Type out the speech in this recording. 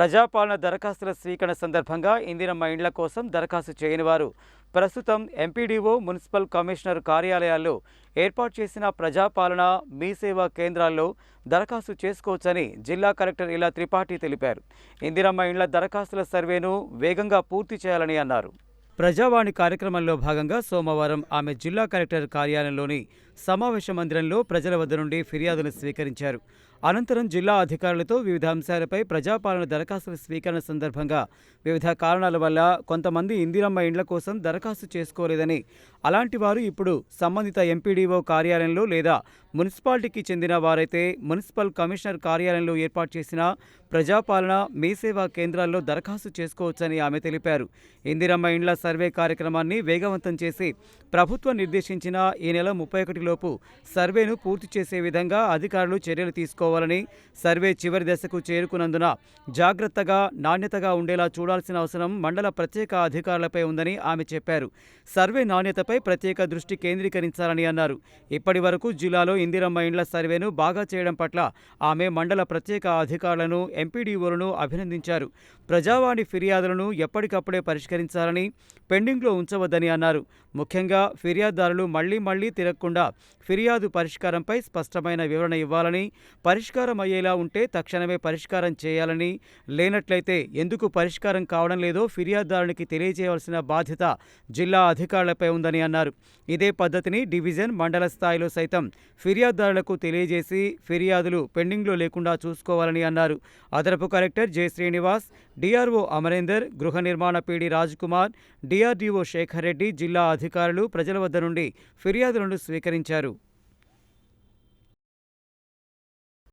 ప్రజాపాలన దరఖాస్తుల స్వీకరణ సందర్భంగా ఇందిరమ్మ ఇండ్ల కోసం దరఖాస్తు చేయని వారు. ప్రస్తుతం ఎంపీడీఓ మున్సిపల్ కమిషనర్ కార్యాలయాల్లో ఏర్పాటు చేసిన ప్రజాపాలన మీ సేవా కేంద్రాల్లో దరఖాస్తు చేసుకోవచ్చని జిల్లా కలెక్టర్ ఇలా త్రిపాఠి తెలిపారు. ఇందిరమ్మ ఇండ్ల దరఖాస్తుల సర్వేను వేగంగా పూర్తి చేయాలని అన్నారు. ప్రజావాణి కార్యక్రమంలో భాగంగా సోమవారం ఆమె జిల్లా కలెక్టర్ కార్యాలయంలోని సమావేశ మందిరంలో ప్రజల వద్ద నుండి ఫిర్యాదులు స్వీకరించారు. అనంతరం జిల్లా అధికారులతో వివిధ అంశాలపై ప్రజాపాలన దరఖాస్తుల స్వీకరణ సందర్భంగా వివిధ కారణాల వల్ల కొంతమంది ఇందిరమ్మ ఇండ్ల కోసం దరఖాస్తు చేసుకోలేదని అలాంటి వారు ఇప్పుడు సంబంధిత ఎంపీడీఓ కార్యాలయంలో లేదా మున్సిపాలిటీకి చెందిన వారైతే మున్సిపల్ కమిషనర్ కార్యాలయంలో ఏర్పాటు చేసిన ప్రజాపాలన మీసేవా కేంద్రాల్లో దరఖాస్తు చేసుకోవచ్చని ఆమె తెలిపారు. ఇందిరమ్మ ఇండ్ల సర్వే కార్యక్రమాన్ని వేగవంతం చేసి ప్రభుత్వం నిర్దేశించిన ఈ నెల ముప్పై ఒకటిలోపు సర్వేను పూర్తి చేసే విధంగా అధికారులు చర్యలు తీసుకోవాలని సర్వే చివరి దశకు చేరుకున్నందున జాగ్రత్తగా నాణ్యతగా ఉండేలా చూడాల్సిన అవసరం మండల ప్రత్యేక అధికారులపై ఉందని ఆమె చెప్పారు. సర్వే నాణ్యతపై ప్రత్యేక దృష్టి కేంద్రీకరించాలని అన్నారు. ఇప్పటి వరకు జిల్లాలో ఇందిరమ్మ ఇండ్ల సర్వేను బాగా చేయడం పట్ల ఆమె మండల ప్రత్యేక అధికారులను ఎంపీడీఓలను అభినందించారు. ప్రజావాణి ఫిర్యాదులను ఎప్పటికప్పుడే పరిష్కరించాలని పెండింగ్లో ఉంచవద్దని అన్నారు. ముఖ్యంగా ఫిర్యాదుదారులు మళ్ళీ మళ్ళీ తిరగకుండా ఫిర్యాదు పరిష్కారంపై స్పష్టమైన వివరణ ఇవ్వాలని పరిష్కారం అయ్యేలా ఉంటే తక్షణమే పరిష్కారం చేయాలని లేనట్లయితే ఎందుకు పరిష్కారం కావడం లేదో ఫిర్యాదుదారునికి తెలియజేయవలసిన బాధ్యత జిల్లా అధికారులపై ఉందని అన్నారు. ఇదే పద్ధతిని డివిజన్ మండల స్థాయిలో సైతం ఫిర్యాదుదారులకు తెలియజేసి ఫిర్యాదులు పెండింగ్లో లేకుండా చూసుకోవాలని అన్నారు. అదనపు collector J. Srinivas DRO Amarender గృహ నిర్మాణ పీడి కుమార్ డిఆర్డీఓ శేఖర్ రెడ్డి జిల్లా అధికారులు ప్రజల వద్ద నుండి ఫిర్యాదులను స్వీకరించారు.